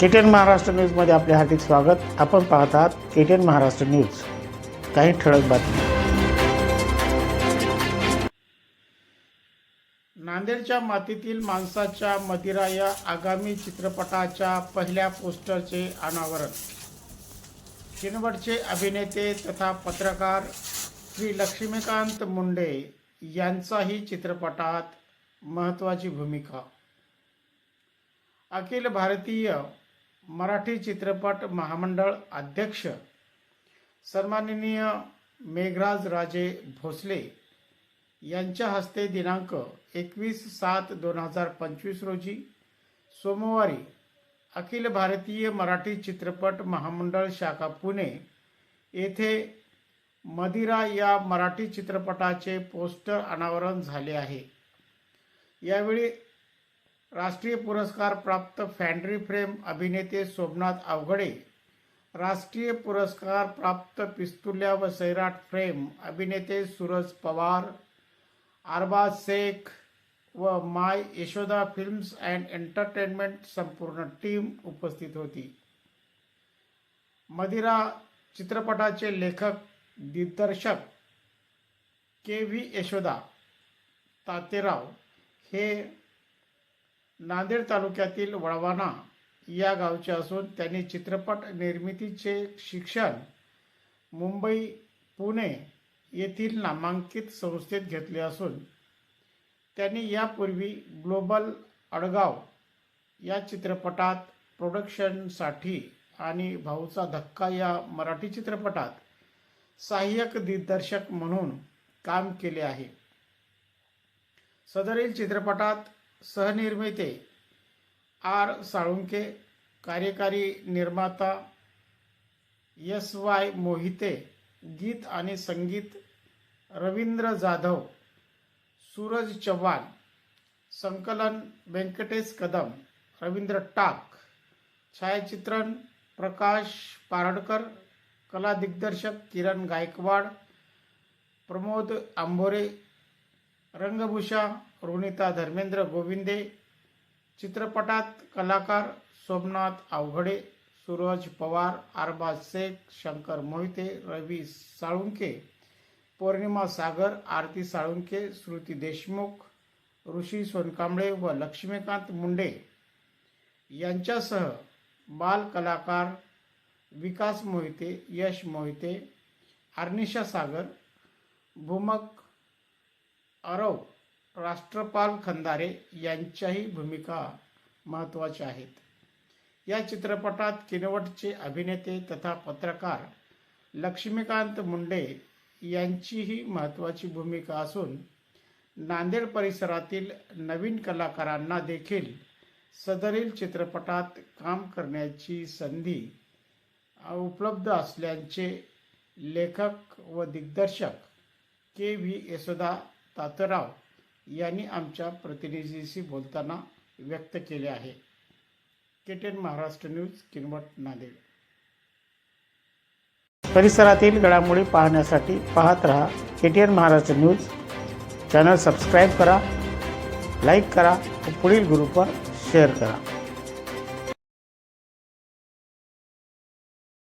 KTN Maharashtra न्यूजमध्ये आपले हार्दिक स्वागत. आपण पाहत आहात केटीएन महाराष्ट्र न्यूज. काही ठळक बातमी. नांदेडच्या मातीतील माणसाच्या मदिरा या आगामी चित्रपटाच्या पहिल्या पोस्टरचे अनावरण. किनवटचे अभिनेते तथा पत्रकार श्री लक्ष्मीकांत मुंडे यांचाही चित्रपटात महत्त्वाची भूमिका. अखिल भारतीय मराठी चित्रपट महामंडळ अध्यक्ष सन्माननीय मेघराज राजे भोसले यांच्या हस्ते दिनांक एकवीस सात दोन हजार पंचवीस रोजी सोमवारी अखिल भारतीय मराठी चित्रपट महामंडळ शाखा पुणे येथे मदिरा या मराठी चित्रपटाचे पोस्टर अनावरण झाले आहे. यावेळी राष्ट्रीय पुरस्कार प्राप्त फॅन्ड्री फ्रेम अभिनेते सोमनाथ अवघडे राष्ट्रीय पुरस्कार प्राप्त पिस्तुल्या व सैराट फ्रेम अभिनेते सूरज पवार अरबाज शेख व Mai Yashoda films and entertainment संपूर्ण टीम उपस्थित होती. मदिरा चित्रपटाचे लेखक दिग्दर्शक के व्ही यशोदा तातेराव हे नांदेड तालुक्यातील वळवाना या गावचे असून त्यांनी चित्रपट निर्मितीचे शिक्षण मुंबई पुणे येथील नामांकित संस्थेत घेतले असून त्यांनी यापूर्वी ग्लोबल अडगाव या चित्रपटात प्रोडक्शनसाठी आणि भाऊचा धक्का या मराठी चित्रपटात सहाय्यक दिग्दर्शक म्हणून काम केले आहे. सदरील चित्रपटात सहनिर्मिते आर साळुंके कार्यकारी निर्माता एस वाय मोहिते गीत आणि संगीत रवींद्र जाधव सूरज चव्हाण संकलन व्यंकटेश कदम रवींद्र टाक छायाचित्रण प्रकाश पारडकर कला दिग्दर्शक किरण गायकवाड प्रमोद आंबोरे रंगभूषा रुनिता धर्मेंद्र गोविंदे चित्रपटात कलाकार सोमनाथ अवघडे सूरज पवार अरबाज शेख शंकर मोहिते रवी साळुंके पौर्णिमा सागर आरती साळुंके श्रुती देशमुख ऋषी सोनकांबळे व लक्ष्मीकांत मुंडे. यांच्यासह बाल कलाकार विकास मोहिते यश मोहिते अर्निशा सागर भूमक अरव राष्ट्रपाल खंदारे यांच्याही भूमिका महत्त्वाच्या आहेत. या चित्रपटात किनवटचे अभिनेते तथा पत्रकार लक्ष्मीकांत मुंडे यांचीही महत्त्वाची भूमिका असून नांदेड परिसरातील नवीन कलाकारांना देखील सदरील चित्रपटात काम करण्याची संधी उपलब्ध असल्याचे लेखक व दिग्दर्शक के व्ही यशोदा तातराव यांनी आमच्या प्रतिनिधीशी बोलताना व्यक्त केले आहे. KTN Maharashtra news Kinwat Nanded. परिसरातील घडामोडी पाहण्यासाठी पाहत रहा KTN Maharashtra news. Channel subscribe करा लाईक करा व पुढील ग्रुपवर शेअर करा.